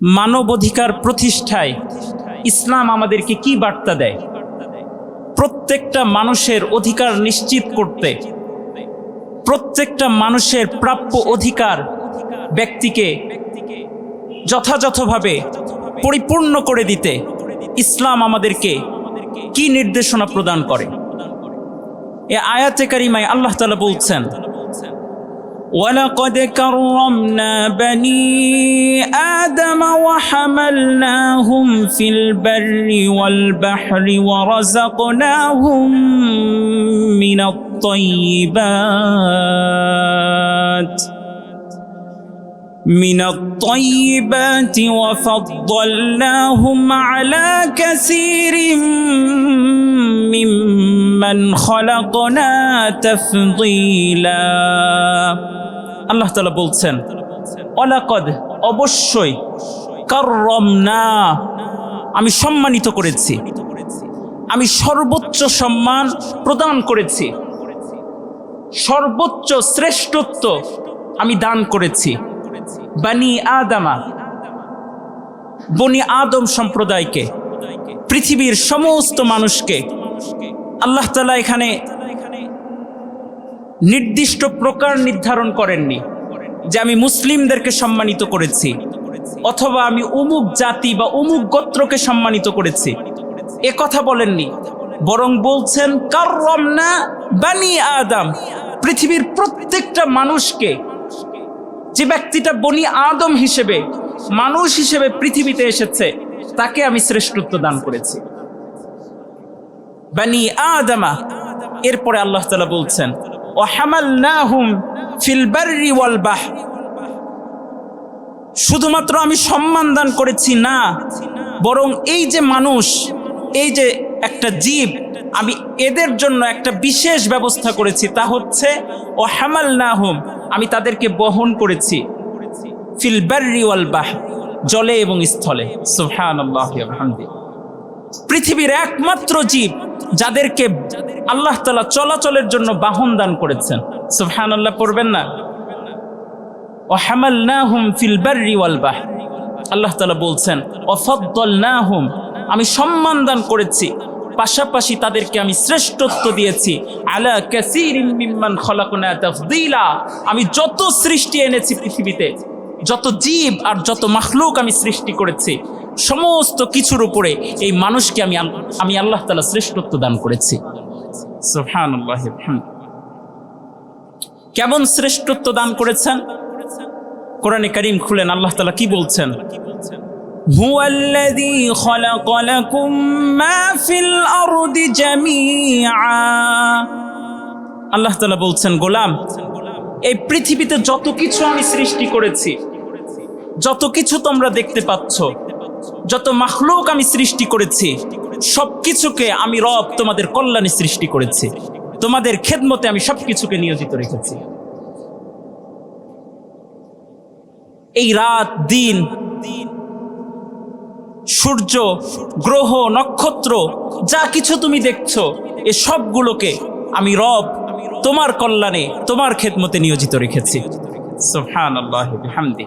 মানবাধিকার প্রতিষ্ঠায় ইসলাম আমাদেরকে কি বার্তা দেয়? প্রত্যেকটা মানুষের অধিকার নিশ্চিত করতে, প্রত্যেকটা মানুষের প্রাপ্য অধিকার ব্যক্তিকে যথাযথভাবে পরিপূর্ণ করে দিতে ইসলাম আমাদেরকে কি নির্দেশনা প্রদান করে? এ আয়াতে কারিমায় আল্লাহ তালা বলছেন ولقد كرمنا بني آدم وحملناهم في البر والبحر ورزقناهم من الطيبات من الطيبات وفضلناهم على كثير ممن خلقنا تفضيلا. আল্লাহ তালা বলছেন, অলাকদ অবশ্যই কাররমনা, আমি সম্মানিত করেছি। আমি সর্বোচ্চ সম্মান প্রদান করেছি। সর্বোচ্চ শ্রেষ্ঠত্ব আমি দান করেছি। বানি আদামা, বনি আদম সম্প্রদায়কে, পৃথিবীর সমস্ত মানুষকে আল্লাহ তালা এখানে নির্দিষ্ট প্রকার নির্ধারণ করেননি যে আমি মুসলিমদেরকে সম্মানিত করেছি অথবা আমি অমুক জাতি বা অমুক গোত্রকে সম্মানিত করেছি। এ কথা বলেননি। বরং বলছেন, কাররমনা বানি আদম। পৃথিবীর প্রত্যেকটা মানুষকে যে ব্যক্তিটা বনি আদম হিসেবে, মানুষ হিসেবে পৃথিবীতে এসেছে, তাকে আমি শ্রেষ্ঠত্ব দান করেছি। বানি আদমা। এরপরে আল্লাহ তালা বলছেন শুধুমাত্র আমি সম্মান দান করেছি না, বরং এই যে মানুষ, এই যে একটা জীব, আমি এদের জন্য একটা বিশেষ ব্যবস্থা করেছি, তা হচ্ছে ও হামাল নাহুম আমি তাদেরকে বহন করেছি ফিল বাররি ওয়াল বাহ, জলে এবং স্থলে। সুবহানাল্লাহ পৃথিবীর একমাত্র জীব যাদেরকে আল্লাহ তালা চলাচলের জন্য বাহন দান করেছেন। সুবহান আল্লাহ পড়বেন না? ও হামাল না হুম ফিল বার্রি ওয়াল বাহ আল্লাহ তালা বলছেন অফদ্দল না হুম আমি সম্মান দান করেছি, পাশাপাশি তাদেরকে আমি শ্রেষ্ঠত্ব দিয়েছি। আলা মিম্মান খলাকুনা তাফদিলা, আমি যত সৃষ্টি এনেছি পৃথিবীতে, যত জীব আর যত মাখলুক আমি সৃষ্টি করেছি সমস্ত কিছুর উপরে এই মানুষকে আমি আল- আমি আল্লাহ তালা শ্রেষ্ঠত্ব দান করেছি সুবহানাল্লাহ কেমন শ্রেষ্ঠত্ব দান করেছেন কোরআনে করিম খুলেন আল্লাহ তালা কি বলছেন هو الذي خلق لكم ما في الأرض جميعا আল্লাহ তালা বলছেন গোলাম এই পৃথিবীতে যত কিছু আমি সৃষ্টি করেছি যত কিছু তোমরা দেখতে পাচ্ছ যত মাখলুক আমি সৃষ্টি করেছি সব কিছুকে আমি রব তোমাদের কল্যাণে সৃষ্টি করেছি। তোমাদের খেদমতে আমি সব কিছুকে নিয়োজিত রেখেছি। এই রাত, দিন, সূর্য, গ্রহ, নক্ষত্র, যা কিছু তুমি দেখছ, এ সবগুলোকে আমি রব তোমার কল্যাণে, তোমার খেদমতে নিয়োজিত রেখেছি। সুবহান আল্লাহ বিহামদি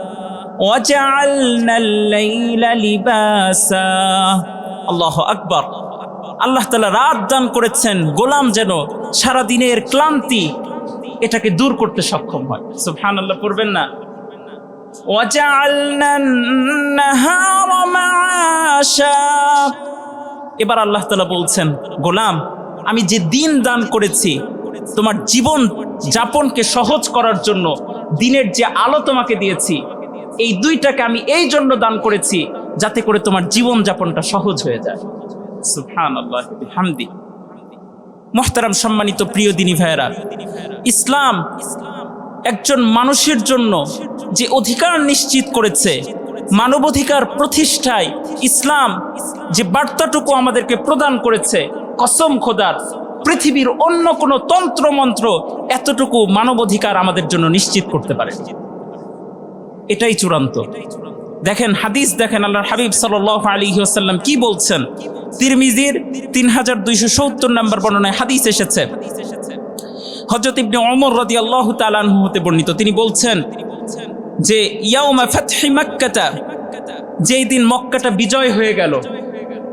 আল্লাহ আকবর। আল্লাহ তালা রাত দান করেছেন, গোলাম যেন সারাদিনের ক্লান্তি এটাকে দূর করতে সক্ষম হয়। সুফহান আল্লাহ করবেন না এবার আল্লাহ তালা বলছেন, গোলাম, আমি যে দিন দান করেছি, তোমার জীবন যাপনকে সহজ করার জন্য দিনের যে আলো তোমাকে দিয়েছি এই দুইটাকে আমি এই জন্য দান করেছি যাতে করে তোমার জীবন যাপনটা সহজ হয়ে যায়। মোহতারাম সম্মানিত প্রিয় দিনী ভাইয়েরা, ইসলাম একজন মানুষের জন্য যে অধিকার নিশ্চিত করেছে মানবাধিকার প্রতিষ্ঠায় ইসলাম যে বার্তাটুকু আমাদেরকে প্রদান করেছে, কসম খোদার, পৃথিবীর অন্য কোনো তন্ত্রমন্ত্র এতটুকু মানবাধিকার আমাদের জন্য নিশ্চিত করতে পারে। এটাই চূড়ান্ত। দেখেন, হাদিস দেখেন, আল্লাহর হাবিব সাল আলী আসাল্লাম কি বলছেন? তিরমিজির তিন হাজার দুইশো সত্তর নম্বর বর্ণনায় হাদিস এসেছে। হজরত ইবনে অমর রদি আল্লাহ হতে বর্ণিত। তিনি বলছেন যে, ইয়াউমা মাক্কাতা, যেই দিন মক্কাটা বিজয় হয়ে গেল,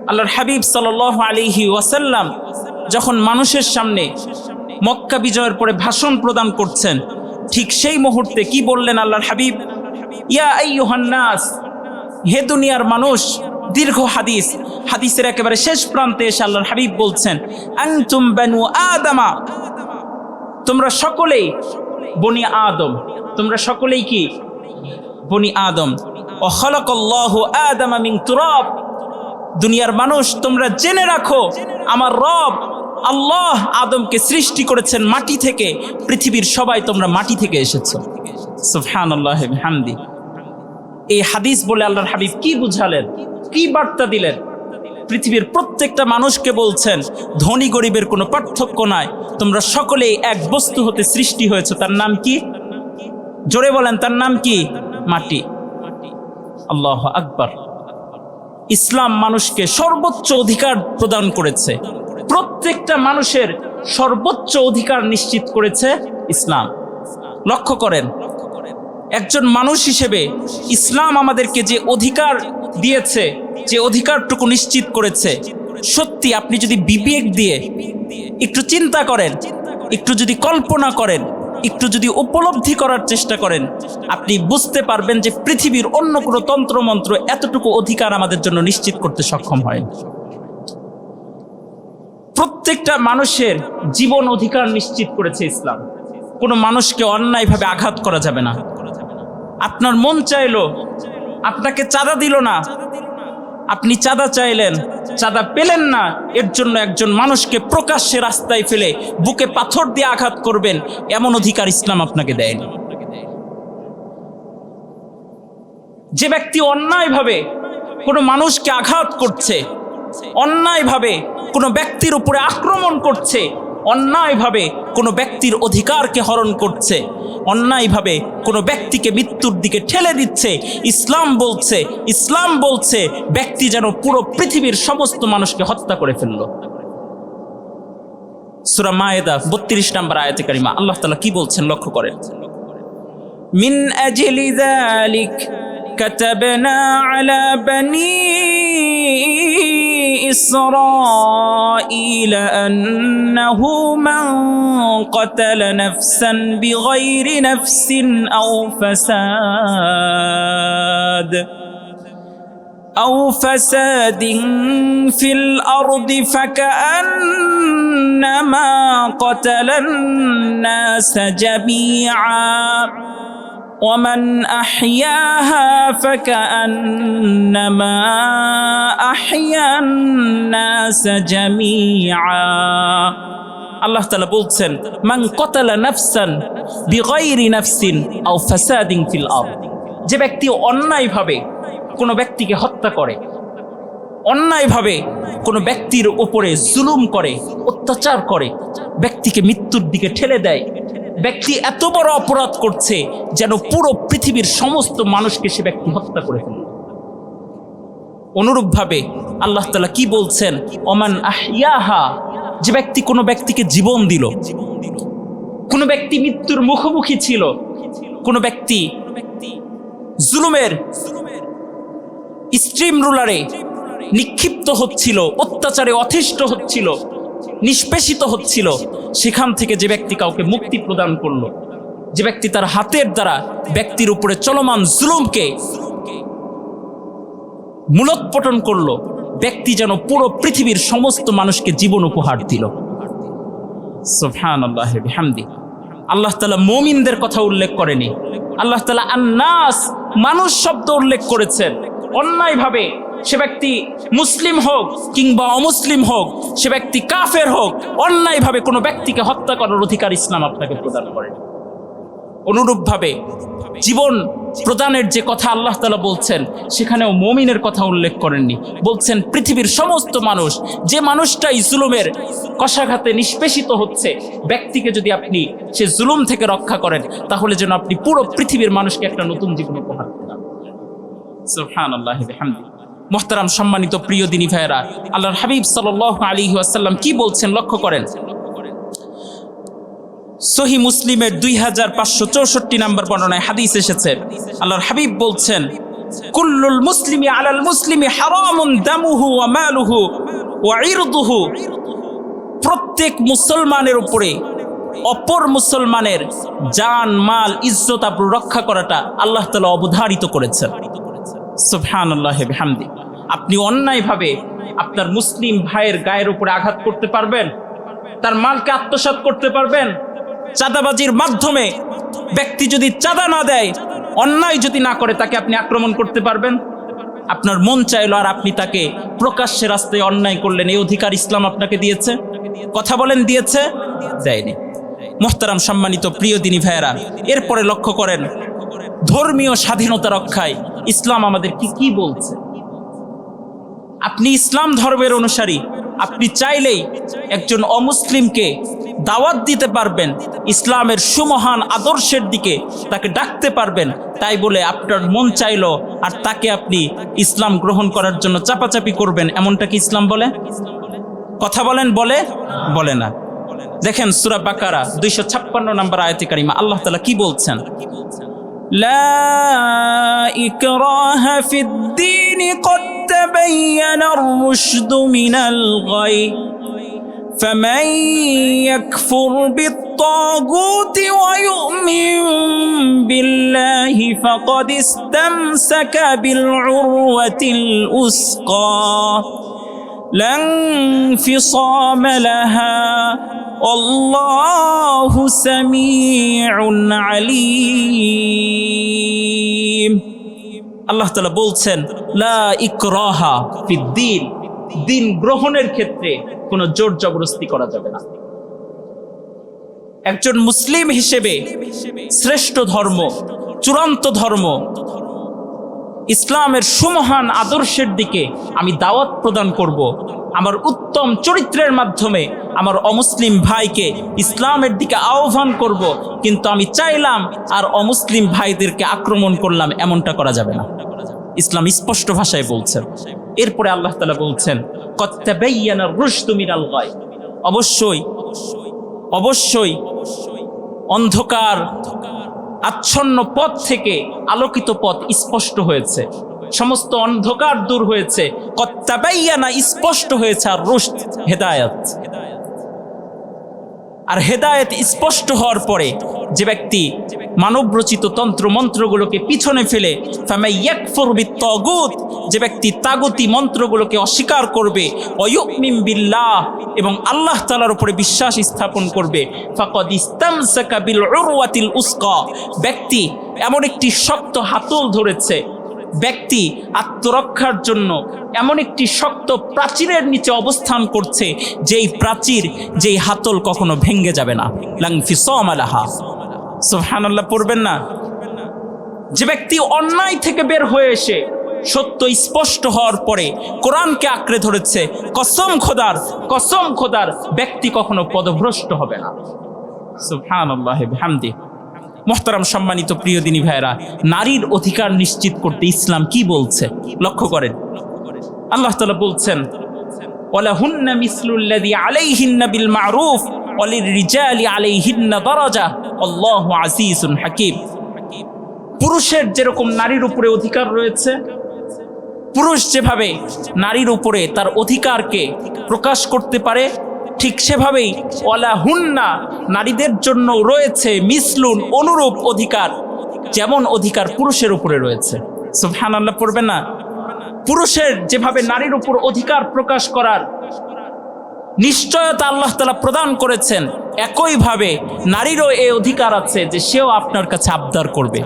আল্লাহর হাবিব সাল আলিহি ওয়াসাল্লাম যখন মানুষের সামনে মক্কা বিজয়ের পরে ভাষণ প্রদান করছেন, ঠিক সেই মুহূর্তে কি বললেন আল্লাহর হাবিব? ইয়া আইয়ুহান্নাস, হে দুনিয়ার মানুষ, দীর্ঘ হাদিস, হাদিসের একেবারে শেষ প্রান্তে এসে আল্লাহর হাবিব বলছেন তোমরা সকলেই বনি আদম। তোমরা সকলেই কি? বনি আদম। ও খলকল্লাহ আদম মিন তুরাব। দুনিয়ার মানুষ, তোমরা জেনে রাখো, আমার রব আল্লাহ আদমকে সৃষ্টি করেছেন মাটি থেকে, পৃথিবীর সবাই তোমরা মাটি থেকে এসেছ। সুফহান এই হাদিস বলে আল্লাহর হাবিব কি বুঝালেন? কি বার্তা দিলেন? পৃথিবীর প্রত্যেকটা মানুষকে বলছেন, ধনী গরিবের কোনো পার্থক্য নাই, তোমরা সকলেই এক বস্তু হতে সৃষ্টি হয়েছে, তার নাম কি? জোরে বলেন, তার নাম কি? মাটি। আল্লাহ আকবার। ইসলাম মানুষকে সর্বোচ্চ অধিকার প্রদান করেছে। প্রত্যেকটা মানুষের সর্বোচ্চ অধিকার নিশ্চিত করেছে ইসলাম। লক্ষ্য করেন একজন মানুষ হিসেবে ইসলাম আমাদেরকে যে অধিকার দিয়েছে, যে অধিকারটুকু নিশ্চিত করেছে, সত্যি আপনি যদি বিবেক দিয়ে একটু চিন্তা করেন, একটু যদি কল্পনা করেন, একটু যদি উপলব্ধি করার চেষ্টা করেন, আপনি বুঝতে পারবেন যে পৃথিবীর অন্য কোনো তন্ত্রমন্ত্র এতটুকু অধিকার আমাদের জন্য নিশ্চিত করতে সক্ষম হয়। প্রত্যেকটা মানুষের জীবন অধিকার নিশ্চিত করেছে ইসলাম। কোনো মানুষকে অন্যায়ভাবে আঘাত করা যাবে না। আপনার মন চাইলো, আপনাকে চাঁদা দিল না। আপনি চাঁদা চাইলেন, চাঁদা পেলেন না, এর জন্য একজন মানুষকে প্রকাশ্যে রাস্তায় ফেলে বুকে পাথর দিয়ে আঘাত করবেন, এমন অধিকার ইসলাম আপনাকে দেয়নি। যে ব্যক্তি অন্যায়ভাবে কোনো মানুষকে আঘাত করছে, অন্যায়ভাবে কোনো ব্যক্তির উপরে আক্রমণ করছে অন্যায়ভাবে কোনো ব্যক্তির অধিকারকে হরণ করছে অন্যায়ভাবে কোনো ব্যক্তিকে মৃত্যুর দিকে ঠেলে দিচ্ছে ইসলাম বলছে ইসলাম বলছে ব্যক্তি যেন পুরো পৃথিবীর সমস্ত মানুষকে হত্যা করে ফেললো সুরা মায়েদা বত্রিশ নম্বর আয়াতে কারিমা আল্লাহ তালা কি বলছেন লক্ষ্য করেন মিন আজলি যালিক كتبنا على بني إسرائيل أنه من قتل نفسا بغير نفس أو فساد أو فساد في الأرض فكأنما قتل الناس جميعا. ومن أحياها فكأنما أحيا الناس جميعا আল্লাহ তালা বলছেন মান কতালা নাফসান বিগৈরি নাফসিন আও ফাসাদিন ফিল আরদ যে ব্যক্তি অন্যায়ভাবে কোনো ব্যক্তিকে হত্যা করে অন্যায়ভাবে কোনো ব্যক্তির ওপরে জুলুম করে অত্যাচার করে ব্যক্তিকে মৃত্যুর দিকে ঠেলে দেয় ব্যক্তি এত বড় অপরাধ করছে যেন পুরো পৃথিবীর সমস্ত মানুষকে সে ব্যক্তি হত্যা করে ফেলল। অনুরূপভাবে আল্লাহ তালা কি বলছেন? ওমান আহিয়াহা যে ব্যক্তি কোনো ব্যক্তিকে জীবন দিল, কোনো ব্যক্তি মৃত্যুর মুখোমুখি ছিল, কোনো ব্যক্তি জুলুমের স্ট্রিম রুলারে নিক্ষিপ্ত হচ্ছিল, অত্যাচারে অথিষ্ঠ হচ্ছিল নিষ্পেষিত হচ্ছিল, সেখান থেকে যে ব্যক্তি কাউকে মুক্তি প্রদান করল, যে ব্যক্তি তার হাতের দ্বারা ব্যক্তির উপরে চলমান জুলুমকে মূলোৎপটন করল, ব্যক্তি যেন পুরো পৃথিবীর সমস্ত মানুষকে জীবন উপহার দিল। আল্লাহ তালা মমিনদের কথা উল্লেখ করেনি। আল্লাহ তালা আন্নাস মানুষ শব্দ উল্লেখ করেছেন। অন্যায়ভাবে সে ব্যক্তি মুসলিম হোক কিংবা অমুসলিম হোক, সে ব্যক্তি কাফের হোক, অন্যায়ভাবে কোনো ব্যক্তিকে হত্যা করার অধিকার ইসলাম আপনাকে প্রদান করে। অনুরূপভাবে জীবন প্রদানের যে কথা আল্লাহ তালা বলছেন, সেখানেও মমিনের কথা উল্লেখ করেননি। বলছেন, পৃথিবীর সমস্ত মানুষ, যে মানুষটাই জুলুমের কষাঘাতে নিষ্পেষিত হচ্ছে, ব্যক্তিকে যদি আপনি সে জুলুম থেকে রক্ষা করেন, তাহলে যেন আপনি পুরো পৃথিবীর মানুষকে একটা নতুন জীবন উপহার দেন। ওয়া বিহামদিহি। মোহতারাম সম্মানিত প্রিয় দিনী ভাইয়েরা, আল্লাহর হাবিব সাল্লাল্লাহু আলাইহি ওয়াসাল্লাম কি বলছেন লক্ষ্য করেন? সহি মুসলিমের দুই হাজার পাঁচশো চৌষট্টি নম্বর বর্ণনায় হাদিস এসেছে। আল্লাহর হাবিব বলছেন, কুল্লুল মুসলিমি আলাল মুসলিমি হারামুন দামুহু ওয়া মালুহু ইরদুহু। প্রত্যেক মুসলমানের উপরে অপর মুসলমানের জান, মাল, ইজ্জত আবরু রক্ষা করাটা আল্লাহ তালা অবধারিত করেছেন। হামদি আপনি অন্যায়ভাবে আপনার মুসলিম ভাইয়ের গায়ের উপরে আঘাত করতে পারবেন, তার মালকে আত্মসাৎ করতে পারবেন, চাঁদাবাজির মাধ্যমে ব্যক্তি যদি চাঁদা না দেয়, অন্যায় যদি না করে তাকে আপনি আক্রমণ করতে পারবেন। আপনার মন চাইলো আর আপনি তাকে প্রকাশ্যে রাস্তায় অন্যায় করলেন, এই অধিকার ইসলাম আপনাকে দিয়েছে। কথা বলেন, দিয়েছে? দেয়নি। মোহতারাম সম্মানিত প্রিয় দিনী ভাইয়েরা, এরপরে লক্ষ্য করেন ধর্মীয় স্বাধীনতা রক্ষায় ইসলাম আমাদের কি কি বলছে? আপনি ইসলাম ধর্মের অনুসারী, আপনি চাইলেই একজন অমুসলিমকে দাওয়াত দিতে পারবেন, ইসলামের সুমহান আদর্শের দিকে তাকে ডাকতে পারবেন, তাই বলে আপনার মন চাইলো আর তাকে আপনি ইসলাম গ্রহণ করার জন্য চাপাচাপি করবেন, এমনটা কি ইসলাম বলে? কথা বলেন, বলে? বলে না। দেখেন সুরা বাকারা, দুইশো ছাপ্পান্ন নম্বর আয়তি কারিমা, আল্লাহ তালা কি বলছেন? لا إكراه في الدين قد تبين الرشد من الغي. فمن يكفر بالطاغوت ويؤمن بالله فقد استمسك بالعروة الأسقى لا انفصام لها والله سميع عليم আল্লাহ তালা বলছেন লা ইকরাহা ফিদ্দিন দিন গ্রহণের ক্ষেত্রে কোনো জোর জবরদস্তি করা যাবে না একজন মুসলিম হিসেবে শ্রেষ্ঠ ধর্ম চূড়ান্ত ধর্ম ইসলামের সুমহান আদর্শের দিকে আমি দাওয়াত প্রদান করব। আমার উত্তম চরিত্রের মাধ্যমে আমার অমুসলিম ভাইকে ইসলামের দিকে আহ্বান করব। কিন্তু আমি চাইলাম আর অমুসলিম ভাইদেরকে আক্রমণ করলাম, এমনটা করা যাবে না। ইসলাম স্পষ্ট ভাষায় বলছেন এরপরে আল্লাহ তালা বলছেন অবশ্যই অবশ্যই, অন্ধকার আচ্ছন্ন পথ থেকে আলোকিত পথ স্পষ্ট হয়েছে। সমস্ত অন্ধকার দূর হয়েছে। কত্তাবাইয়ানা স্পষ্ট হয়েছে আর রুশ হেদায়াত। আর হেদায়েত স্পষ্ট হওয়ার পরে যে ব্যক্তি মানবরচিত তন্ত্র মন্ত্রগুলোকে পিছনে ফেলে যে ব্যক্তি তাগুতি মন্ত্রগুলোকে অস্বীকার করবে বিল্লাহ, এবং আল্লাহ তাআলার উপরে বিশ্বাস স্থাপন করবে ব্যক্তি এমন একটি শক্ত হাতল ধরেছে ব্যক্তি আত্মরক্ষার জন্য এমন একটি শক্ত প্রাচীরের নিচে অবস্থান করছে, যেই প্রাচীর, যেই হাতল কখনো ভেঙ্গে যাবে না। লাংফি সমালাহা সুবহানাল্লাহ, পড়বেন না? যে ব্যক্তি অন্যায় থেকে বের হয়ে এসে সত্য স্পষ্ট হওয়ার পরে কোরআনকে আঁকড়ে ধরেছে, কসম খোদার কসম খোদার ব্যক্তি কখনো পদভ্রষ্ট হবে না। সুবহানাল্লাহ হামদি মোহতারাম সম্মানিত প্রিয় দিনী ভাইরা নারীর অধিকার নিশ্চিত করতে ইসলাম কি বলছে? লক্ষ্য করেন। আল্লাহ তালা বলছেন বিল মারুফ আলাইহিন্না দারাজা, আল্লাহু পুরুষের যেরকম নারীর উপরে অধিকার রয়েছে, পুরুষ যেভাবে নারীর উপরে তার অধিকারকে প্রকাশ করতে পারে ঠিক সেভাবেই ওয়ালা হুন্না নারীদের জন্য রয়েছে মিসলুন অনুরূপ অধিকার, যেমন অধিকার পুরুষের উপরে রয়েছে। সুবহান আল্লাহ পড়বে না? পুরুষের যেভাবে নারীর উপর অধিকার প্রকাশ করার নিশ্চয়তা আল্লাহ তালা প্রদান করেছেন, একইভাবে নারীরও এ অধিকার আছে যে সেও আপনার কাছে আবদার করবে।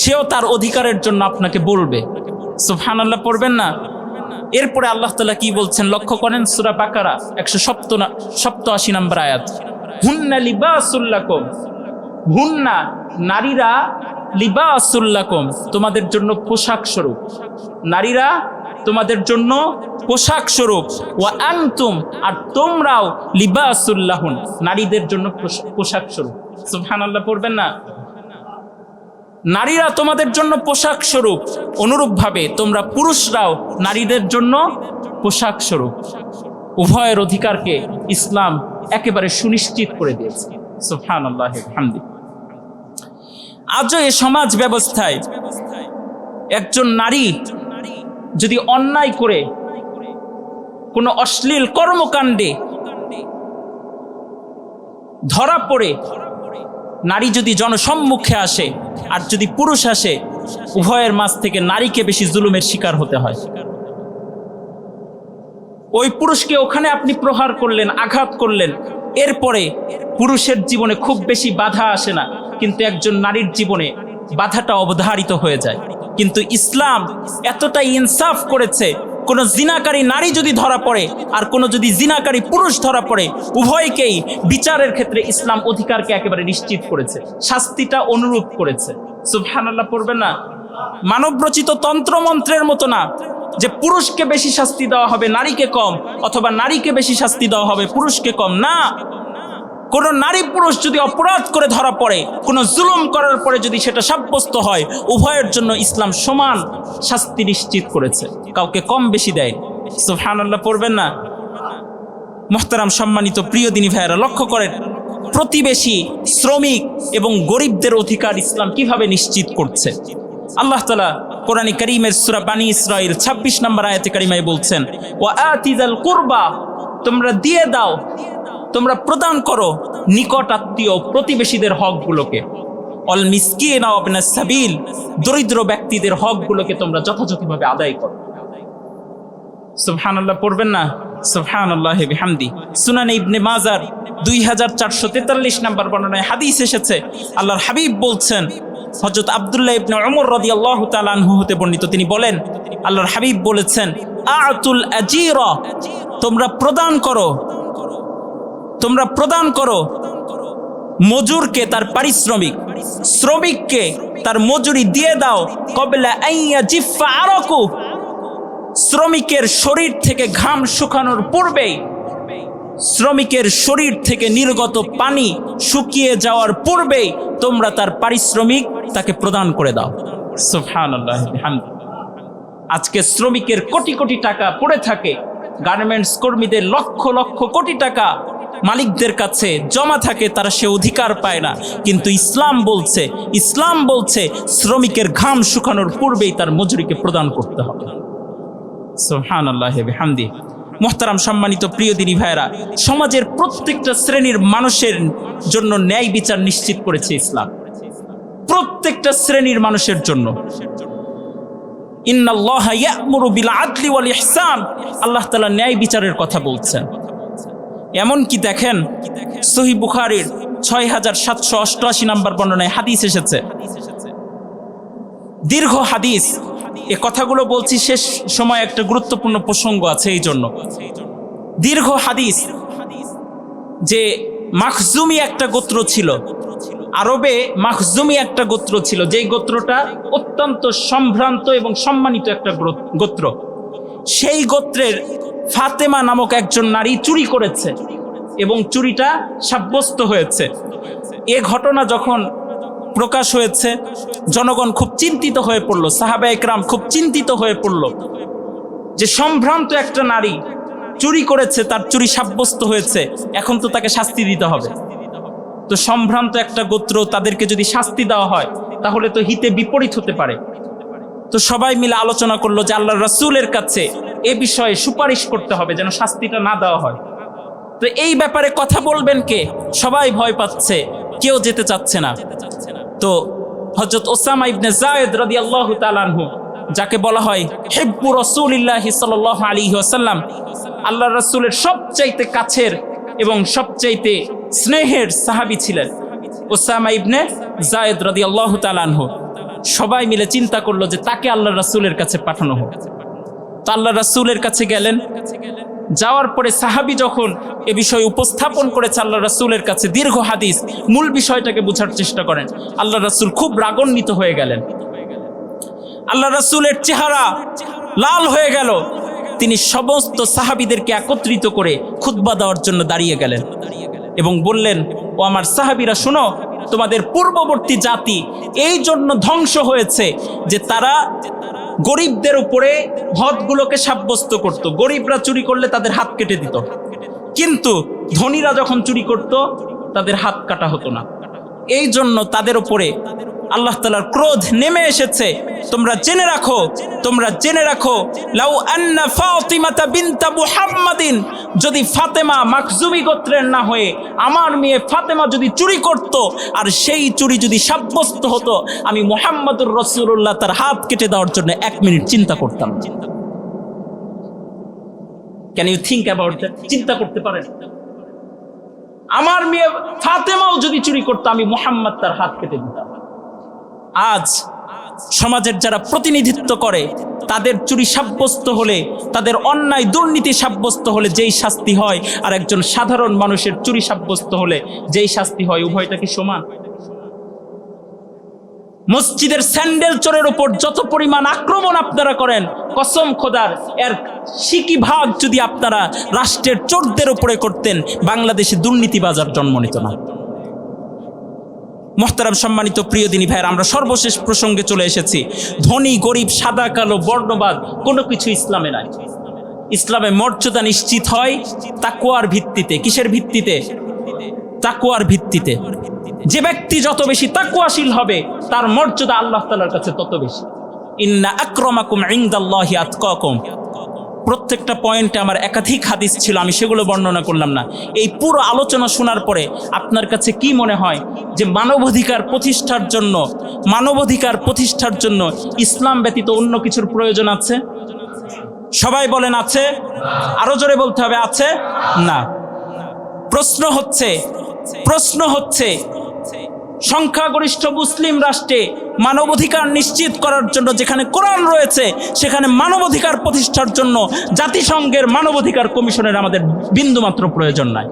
সেও তার অধিকারের জন্য আপনাকে বলবে। সুফহান আল্লাহ পড়বেন না? এরপরে আল্লাহ তালা কি বলছেন? লক্ষ্য করেন সুরা বাকারা, একশো সপ্ত সপ্তআশি নম্বর আয়াত। হুন্না লিবা লিবাসুল্লাকুম হুন্না, নারীরা লিবা লিবাসুল্লাকুম তোমাদের জন্য পোশাক স্বরূপ। নারীরা তোমাদের জন্য পোশাক স্বরূপ। ওয়া আনতুম, আর তোমরাও লিবা লিবাসুল্লাহুন নারীদের জন্য পোশ- পোশাক স্বরূপ। সুবহানাল্লাহ, পড়বেন না? নারীরা তোমাদের জন্য পোশাক স্বরূপ। অনুরূপভাবে তোমরা পুরুষরাও নারীদের জন্য পোশাক স্বরূপ। উভয়ের অধিকারকে ইসলাম একেবারে সুনিশ্চিত করে দিয়েছে। আজও এ সমাজ ব্যবস্থায় একজন নারী যদি অন্যায় করে, কোনো অশ্লীল কর্মকাণ্ডে ধরা পড়ে নারী যদি জনসম্মুখে আসে আর যদি পুরুষ আসে, উভয়ের মাঝ থেকে নারীকে বেশি জুলুমের শিকার হতে হয়। ওই পুরুষকে ওখানে আপনি প্রহার করলেন, আঘাত করলেন। এরপরে পুরুষের জীবনে খুব বেশি বাধা আসে না, কিন্তু একজন নারীর জীবনে বাধাটা অবধারিত হয়ে যায়। কিন্তু ইসলাম এতটাই ইনসাফ করেছে কোনো জিনাকারী নারী যদি ধরা পড়ে আর কোনো যদি জিনাকারী পুরুষ ধরা পড়ে, উভয়কেই বিচারের ক্ষেত্রে ইসলাম অধিকারকে একেবারে নিশ্চিত করেছে, শাস্তিটা অনুরূপ করেছে। সুবহানাল্লাহ পড়বেন না? মানবরচিত তন্ত্রমন্ত্রের মতো না যে পুরুষকে বেশি শাস্তি দেওয়া হবে নারীকে কম, অথবা নারীকে বেশি শাস্তি দেওয়া হবে পুরুষকে কম। না! কোন নারী পুরুষ যদি অপরাধ করে ধরা পড়ে, কোনো জুলুম করার পরে যদি সেটা সাব্যস্ত হয়, উভয়ের জন্য ইসলাম সমান শাস্তি নিশ্চিত করেছে। কাউকে কম বেশি দেয়। সুফহানাল্লাহ পড়বেন না? মোহতারাম সম্মানিত প্রিয় দিনী ভাইয়েরা, লক্ষ্য করেন, প্রতিবেশী শ্রমিক এবং গরিবদের অধিকার ইসলাম কীভাবে নিশ্চিত করছে? আল্লাহ তালা কোরআন করিমের সুরা বানী ইসরাইল ২৬ নম্বর আয়াতে কারিমায় বলছেন ও আতিদাল কুরবা তোমরা দিয়ে দাও। তোমরা প্রদান করো নিকট আত্মীয় প্রতিবেশীদের হকগুলোকে। অল মিসকিন সাবিল, দরিদ্র ব্যক্তিদের হকগুলোকে তোমরা যথাযথভাবে আদায় করো। সুবহানাল্লাহ পড়বেন না? সুবহানাল্লাহ বিহামদি। সুনান ইবনে মাজার দুই হাজার চারশো তেতাল্লিশ নাম্বার বর্ণনায় হাদিস এসেছে। আল্লাহর হাবিব বলছেন হজরত আবদুল্লাহ ইবনে ওমর রদি আল্লাহ তালানহু হতে বর্ণিত, তিনি বলেন, আল্লাহর হাবিব বলেছেন, আতুল আজিরা তোমরা প্রদান করো তোমরা প্রদান করো মজুরকে তার পারিশ্রমিক, শ্রমিককে তার মজুরি দিয়ে দাও, কবলা জিফা আরকু। শ্রমিকের শরীর থেকে ঘাম শুকানোর পূর্বেই, শ্রমিকের শরীর থেকে নির্গত পানি শুকিয়ে যাওয়ার পূর্বেই তোমরা তার পারিশ্রমিক তাকে প্রদান করে দাও। আজকে শ্রমিকের কোটি কোটি টাকা পড়ে থাকে। গার্মেন্টস কর্মীদের লক্ষ লক্ষ কোটি টাকা মালিকদের কাছে জমা থাকে, তারা সে অধিকার পায় না। কিন্তু ইসলাম বলছে ইসলাম বলছে, শ্রমিকের ঘাম শুকানোর পূর্বেই তার মজুরিকে প্রদান করতে হবে। সোহান আল্লাহ মোহতারাম, সম্মানিত প্রিয় দিনী ভাইরা সমাজের প্রত্যেকটা শ্রেণির মানুষের জন্য ন্যায় বিচার নিশ্চিত করেছে ইসলাম। প্রত্যেকটা শ্রেণির মানুষের জন্য। আল্লাহ তাআলা ন্যায় বিচারের কথা বলছেন। এমন কি দেখেন? সহি বুখারির ছয় হাজার সাতশো অষ্টআশি নম্বর বর্ণনায় হাদিস এসেছে। দীর্ঘ হাদিস। এ কথাগুলো বলছি শেষ সময় একটা গুরুত্বপূর্ণ প্রসঙ্গ আছে এই জন্য। দীর্ঘ হাদিস যে মাখজুমি একটা গোত্র ছিল। আরবে মাখজুমি একটা গোত্র ছিল। যেই গোত্রটা অত্যন্ত সম্ভ্রান্ত এবং সম্মানিত একটা গোত্র। সেই গোত্রের ফাতেমা নামক একজন নারী চুরি করেছে এবং চুরিটা সাব্যস্ত হয়েছে। এ ঘটনা যখন প্রকাশ হয়েছে, জনগণ খুব চিন্তিত হয়ে পড়ল সাহাবা একরাম খুব চিন্তিত হয়ে পড়ল যে সম্ভ্রান্ত একটা নারী চুরি করেছে, তার চুরি সাব্যস্ত হয়েছে, এখন তো তাকে শাস্তি দিতে হবে। তো সম্ভ্রান্ত একটা গোত্র তাদেরকে যদি শাস্তি দেওয়া হয়, তাহলে তো হিতে বিপরীত হতে পারে। তো সবাই মিলে আলোচনা করল যে আল্লাহ রাসূলের কাছে এ বিষয়ে সুপারিশ করতে হবে যেন শাস্তিটা না দেওয়া হয়। তো এই ব্যাপারে কথা বলবেন কে? সবাই ভয় পাচ্ছে, কেউ যেতে চাচ্ছে না। তো হজরত ওসামা ইবনে জায়দ জায়েদ রাদিয়াল্লাহু তাআলাহু যাকে বলা হয় হিব্বু রাসূলিল্লাহ সাল্লাল্লাহু আলাইহি ওয়াসাল্লাম, আল্লাহর রাসূলের সবচাইতে কাছের এবং সবচাইতে স্নেহের সাহাবী ছিলেন ওসামা ইবনে জায়দ জায়েদ রাদিয়াল্লাহু তাআলাহু সবাই মিলে চিন্তা করল যে তাকে আল্লাহর রাসূলের কাছে পাঠানো হোক। তো আল্লাহ রাসূলের কাছে গেলেন। যাওয়ার পরে সাহাবি যখন এ বিষয় উপস্থাপন করেছে আল্লাহ রাসুলের কাছে দীর্ঘ হাদিস, মূল বিষয়টাকে বোঝার চেষ্টা করেন। আল্লাহ রাসুল খুব রাগান্বিত হয়ে গেলেন। আল্লাহ রাসুলের চেহারা লাল হয়ে গেল। তিনি সমস্ত সাহাবিদেরকে একত্রিত করে খুতবা দেওয়ার জন্য দাঁড়িয়ে গেলেন। এবং বললেন, ও আমার সাহাবিরা, শুনো, তোমাদের পূর্ববর্তী জাতি এই জন্য ধ্বংস হয়েছে যে তারা গরিবদের উপরে হদগুলোকে সাব্যস্ত করত। গরিবরা চুরি করলে তাদের হাত কেটে দিত। কিন্তু ধনীরা যখন চুরি করত, তাদের হাত কাটা হতো না। এই জন্য তাদের উপরে আল্লাহ তালার ক্রোধ নেমে এসেছে। তোমরা জেনে রাখো, তোমরা জেনে রাখো, লাউ আন্না ফাতিমাতা বিনতা মুহাম্মাদিন, যদি ফাতেমা মাকজুমি গোত্রের না হয়ে আমার মেয়ে ফাতেমা যদি চুরি করত আর সেই চুরি যদি সাব্যস্ত হতো, আমি মোহাম্মদুর রসুল্লাহ তার হাত কেটে দেওয়ার জন্য এক মিনিট চিন্তা করতাম। Can you think about that চিন্তা করতে পারেন। আমার মেয়ে ফাতেমাও যদি চুরি করতো, আমি মোহাম্মদ তার হাত কেটে দিতাম। আজ সমাজের যারা প্রতিনিধিত্ব করে, তাদের চুরি সাব্যস্ত হলে, তাদের অন্যায় দুর্নীতি সাব্যস্ত হলে যেই শাস্তি হয়, আর একজন সাধারণ মানুষের চুরি সাব্যস্ত হলে যেই শাস্তি হয়, উভয়টা কি সমান? মসজিদের স্যান্ডেল চোরের উপর যত পরিমাণ আক্রমণ আপনারা করেন, কসম খোদার, এর সিকি ভাগ যদি আপনারা রাষ্ট্রের চোরদের উপরে করতেন, বাংলাদেশে দুর্নীতি বাজার জন্ম নিত না। মোহতারাম সম্মানিত প্রিয় দিনী ভাইয়ের, আমরা সর্বশেষ প্রসঙ্গে চলে এসেছি। ধনী, গরিব, সাদা, কালো, বর্ণবাদ, কোনো কিছু ইসলামে নাই। ইসলামে মর্যাদা নিশ্চিত হয় তাকুয়ার ভিত্তিতে। কিসের ভিত্তিতে? তাকুয়ার ভিত্তিতে। যে ব্যক্তি যত বেশি তাকুয়াশীল হবে, তার মর্যাদা আল্লাহ তালার কাছে তত বেশি। ইন্না আক্রমাকুম ইংদাল্লাহি আতকাকুম। প্রত্যেকটা পয়েন্টে আমার একাধিক হাদিস ছিল, আমি সেগুলো বর্ণনা করলাম না। এই পুরো আলোচনা শোনার পরে আপনার কাছে কি মনে হয় যে মানবাধিকার প্রতিষ্ঠার জন্য, মানবাধিকার প্রতিষ্ঠার জন্য ইসলাম ব্যতীত অন্য কিছুর প্রয়োজন আছে? সবাই বলেন, আছে? আরও জোরে বলতে হবে, আছে? না। প্রশ্ন হচ্ছে প্রশ্ন হচ্ছে সংখ্যাগরিষ্ঠ মুসলিম রাষ্ট্রে মানবাধিকার নিশ্চিত করার জন্য যেখানে কোরআন রয়েছে, সেখানে মানবাধিকার প্রতিষ্ঠার জন্য জাতিসংঘের মানবাধিকার কমিশনের আমাদের বিন্দুমাত্র প্রয়োজন নাই।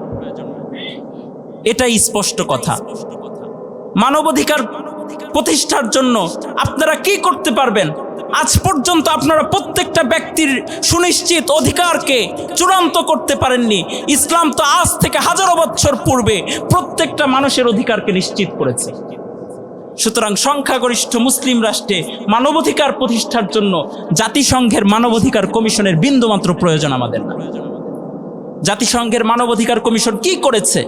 এটাই স্পষ্ট কথা। মানবাধিকার প্রতিষ্ঠার জন্য আপনারা কি করতে পারবেন? আজ পর্যন্ত আপনারা প্রত্যেকটা ব্যক্তির সুনিশ্চিত অধিকারকে চূড়ান্ত করতে পারেননি। ইসলাম তো আজ থেকে হাজারো বছর পূর্বে প্রত্যেকটা মানুষের অধিকারকে নিশ্চিত করেছে। সুতরাং সংখ্যাগরিষ্ঠ মুসলিম রাষ্ট্রে মানবাধিকার প্রতিষ্ঠার জন্য জাতিসংঘের মানবাধিকার কমিশনের বিন্দুমাত্র প্রয়োজন আমাদের না। জাতিসংঘের মানবাধিকার কমিশন কি করেছে?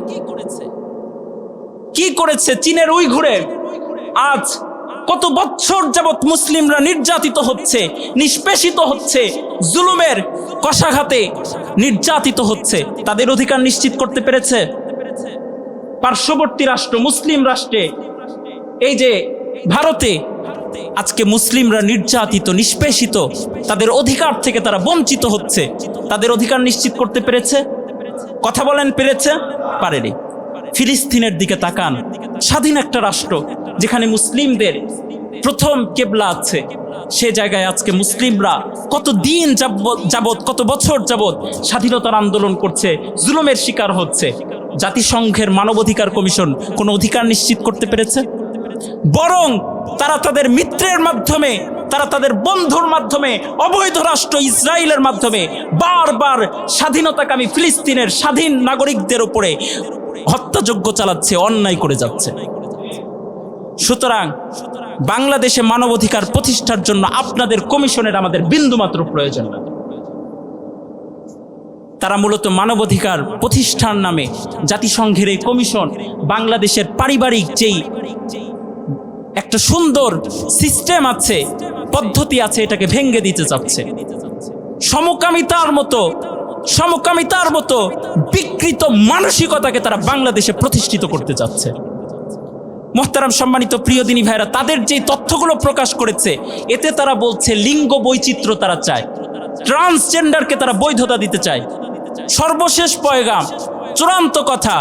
কি করেছে? চীনের উইঘুরে? আজ কত বছর যাবৎ মুসলিমরা নির্যাতিত হচ্ছে, নিষ্পেষিত হচ্ছে, জুলুমের কষাঘাতে নির্যাতিত হচ্ছে। তাদের অধিকার নিশ্চিত করতে পেরেছে? পার্শ্ববর্তী রাষ্ট্র, মুসলিম রাষ্ট্রে, এই যে ভারতে আজকে মুসলিমরা নির্যাতিত, নিষ্পেষিত, তাদের অধিকার থেকে তারা বঞ্চিত হচ্ছে। তাদের অধিকার নিশ্চিত করতে পেরেছে? কথা বলেন, পেরেছে? পারেনি। ফিলিস্তিনের দিকে তাকান। স্বাধীন একটা রাষ্ট্র। যেখানে মুসলিমদের প্রথম কেবলা আছে, সে জায়গায় আজকে মুসলিমরা কত দিন যাবৎ, কত বছর যাবৎ স্বাধীনতার আন্দোলন করছে, জুলুমের শিকার হচ্ছে। জাতিসংঘের মানবাধিকার কমিশন কোনো অধিকার নিশ্চিত করতে পেরেছে? বরং তারা তাদের মিত্রের মাধ্যমে, তারা তাদের বন্ধুর মাধ্যমে, অবৈধ রাষ্ট্র ইসরায়েলের মাধ্যমে বারবার স্বাধীনতাকামী ফিলিস্তিনের স্বাধীন নাগরিকদের উপরে হত্যাযজ্ঞ চালাচ্ছে, অন্যায় করে যাচ্ছে। সুতরাং বাংলাদেশে মানবাধিকার প্রতিষ্ঠার জন্য আপনাদের কমিশনের আমাদের বিন্দুমাত্র প্রয়োজন না। তারা মূলত মানবাধিকার প্রতিষ্ঠার নামে জাতিসংঘের এই কমিশন বাংলাদেশের পারিবারিক যেই একটা সুন্দর সিস্টেম আছে, পদ্ধতি আছে, এটাকে ভেঙ্গে দিতে চাচ্ছে। সমকামিতার মতো সমকামিতার মতো বিকৃত মানসিকতাকে তারা বাংলাদেশে প্রতিষ্ঠিত করতে চাচ্ছে। মোহতারাম সম্মানিত প্রিয় দিনী ভাইরা, তাদের যে তথ্যগুলো প্রকাশ করেছে, এতে তারা বলছে লিঙ্গ বৈচিত্র্য তারা চায় ট্রান্সজেন্ডারকে তারা বৈধতা দিতে চায়। সর্বশেষ পয়গাম, চূড়ান্ত কথা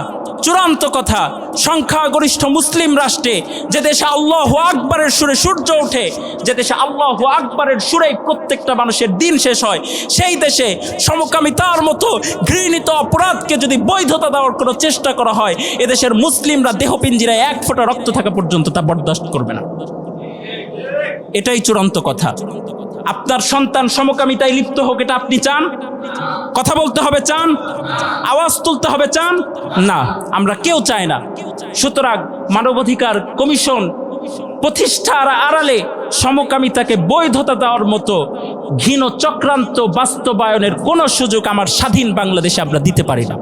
চূড়ান্ত কথা। সংখ্যাগরিষ্ঠ মুসলিম রাষ্ট্রে যে দেশে আল্লাহ আকবরের সুরে সূর্য ওঠে, যে দেশে আল্লাহ আকবরের সুরে প্রত্যেকটা মানুষের দিন শেষ হয়, সেই দেশে সমকামিতার মতো ঘৃণিত অপরাধকে যদি বৈধতা দেওয়ার কোনো চেষ্টা করা হয়, এদেশের মুসলিমরা দেহপিঞ্জিরায় এক ফোঁটা রক্ত থাকা পর্যন্ত তা বরদাস্ত করবে না। এটাই চূড়ান্ত কথা। আপনার সন্তান সমকামিতায় লিপ্ত হোক, এটা আপনি চান? কথা বলতে হবে চান? আওয়াজ তুলতে হবে চান? না, আমরা কেউ চাই না। সুতরাং মানবাধিকার কমিশন প্রতিষ্ঠার আড়ালে সমকামিতাকে বৈধতা দেওয়ার মতো ঘৃণ চক্রান্ত বাস্তবায়নের কোনো সুযোগ আমার স্বাধীন বাংলাদেশে আমরা দিতে পারি না।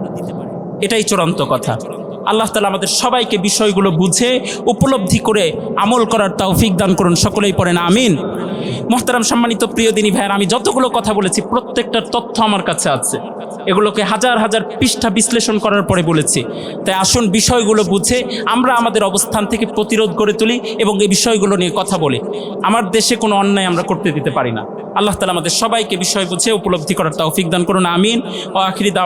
এটাই চূড়ান্ত কথা। আল্লাহ তালা আমাদের সবাইকে বিষয়গুলো বুঝে, উপলব্ধি করে আমল করার তৌফিক দান করুন। সকলেই পড়েন, আমিন। মোহতারাম, সম্মানিত প্রিয় দিনী ভাইয়ের, আমি যতগুলো কথা বলেছি, প্রত্যেকটার তথ্য আমার কাছে আছে। এগুলোকে হাজার হাজার পৃষ্ঠা বিশ্লেষণ করার পরে বলেছি। তাই আসুন, বিষয়গুলো বুঝে আমরা আমাদের অবস্থান থেকে প্রতিরোধ করে তুলি এবং এই বিষয়গুলো নিয়ে কথা বলি। আমার দেশে কোনো অন্যায় আমরা করতে দিতে পারি না। আল্লাহ তালা আমাদের সবাইকে বিষয় বুঝে, উপলব্ধি করার তৌফিক দান করুন, আমিন। ও আখিরি